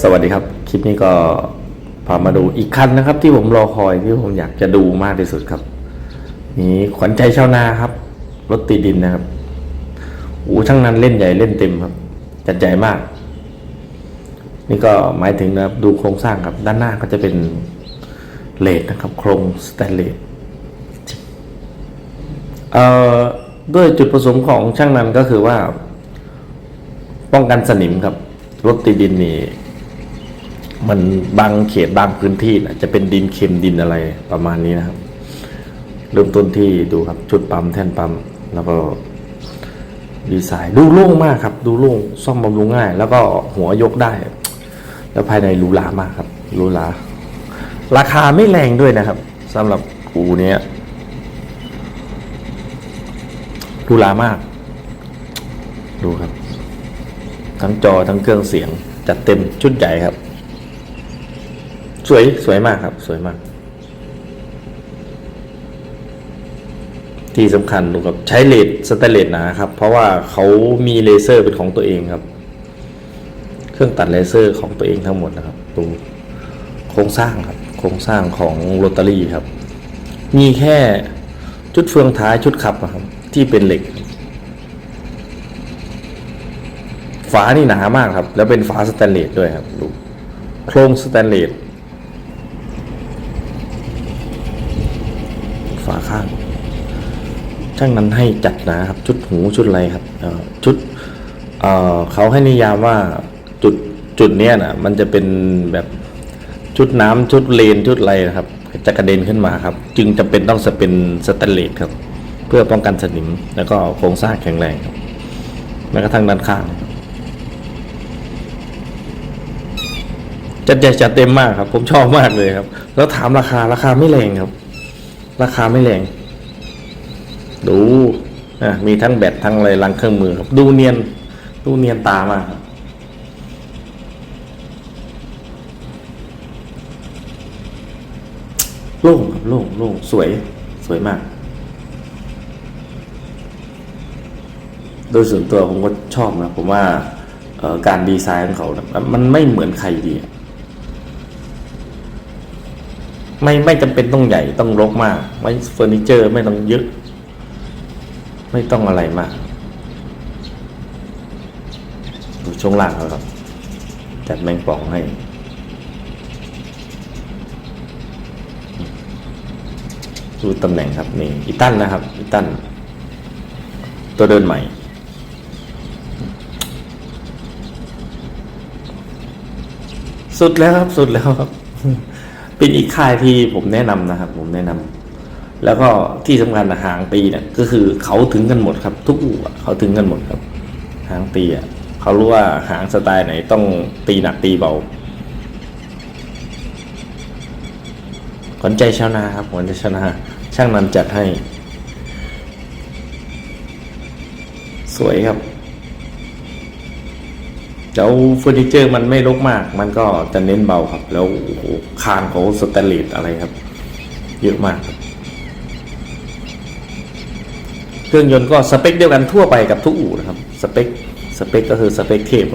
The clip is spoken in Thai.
สวัสดีครับ คลิปนี้ก็พามาดูอีกคันนะครับ ที่ผมรอคอยที่ผมอยากจะดูมากที่สุดครับนี่ขวัญใจชาวนาครับ รถตีดินนะครับโอ้ช่างนั้นเล่นใหญ่เล่นเต็มครับ จัดใหญ่มาก นี่ก็หมายถึงนะครับดูโครงสร้างครับ ด้านหน้าก็จะเป็นเลดนะครับ โครงสแตนเลสเอ่อด้วยจุดประสงค์ของช่างนั้นก็คือว่า ป้องกันสนิมครับ รถตีดินนี่มันบางเขตบางพื้นที่นะจะเป็นดินเค็มดินอะไรประมาณนี้นะครับ เริ่มต้นที่ดูครับชุดปั๊มแท่นปั๊มแล้วก็ดีไซน์ดูโล่งมากครับ ดูโล่งซ่อมบำรุงง่าย แล้วก็หัวยกได้ แล้วภายในหรูหรามากครับหรูหราราคาไม่แรงด้วยนะครับสำหรับอูเนี้ยหรูหรามาก ดูครับ ทั้งจอทั้งเครื่องเสียง จัดเต็มชุดใหญ่ครับ สวยสวยมากครับ สวยมาก ที่สำคัญดูครับใช้เลดสแตนเลสนาครับ เพราะว่าเขามีเลเซอร์เป็นของตัวเองครับ เครื่องตัดเลเซอร์ของตัวเองทั้งหมดนะครับ ดูโครงสร้างครับ โครงสร้างของโรตารี่ครับ มีแค่ชุดเฟืองท้ายชุดขับอะครับ ที่เป็นเหล็ก ฝานี่หนามากครับ แล้วเป็นฝาสแตนเลสด้วยครับดูโครงสแตนเลสฝาข้าง ช่างนั้นให้จัดนะครับ ชุดหูชุดอะไรครับชุดเเขาให้นิยามว่าจุดจุดเนี้ยนะมันจะเป็นแบบชุดน้ำชุดเลนชุดอะไรนะครับ จะกระเด็นขึ้นมาครับ จึงจำเป็นต้องเป็นสแตนเลสครับ เพื่อป้องกันสนิมแล้วก็โครงสร้างแข็งแรงครับแม้กระทั่งด้านข้าง จัดใหญ่จัดเต็มมากครับ ผมชอบมากเลยครับ แล้วถามราคาราคาไม่แรงครับ ราคาไม่แรง ดูอะมีทั้งแบตทั้งอะไรรังเครื่องมือครับ ดูเนียนดูเนียนตามากครับโล่งครับโล่งโล่งสวยสวยมาก โดยส่วนตัวผมก็ชอบนะ ผมว่าการดีไซน์ของเขานะมันไม่เหมือนใครดีอะ ไม่ไม่จำเป็นต้องใหญ่ต้องรกมากไม่เฟอร์นิเจอร์ไม่ต้องเยอะ ไม่ต้องอะไรมาก ดูช่วงล่างเขาครับ จัดแมงป่องให้ ดูตำแหน่งครับนี่อีตันนะครับอีตัน ตัวเดินใหม่สุดแล้วครับ สุดแล้วครับ เป็นอีกค่ายที่ผมแนะนำนะครับ ผมแนะนำแล้วก็ที่สำคัญนหางตีเนี่ยก็คือเขาถึงกันหมดครับ ทุกอู่เขาถึงกันหมดครับ หางตีอะเขารู้ว่าหางสไตล์ไหนต้องตีหนักตีเบาขวัญใจชาวนาครับขวัญใจชาวนาช่างนันจัดให้ สวยครับ เจ้าเฟอร์นิเจอร์มันไม่รกมาก มันก็จะเน้นเบาครับ แล้วคานเขาสแตนเลสอะไรครับ เยอะมาก เครื่องยนต์ก็สเปคเดียวกันทั่วไปกับทุกอู่นะครับ สเปค สเปคก็คือสเปคเทพ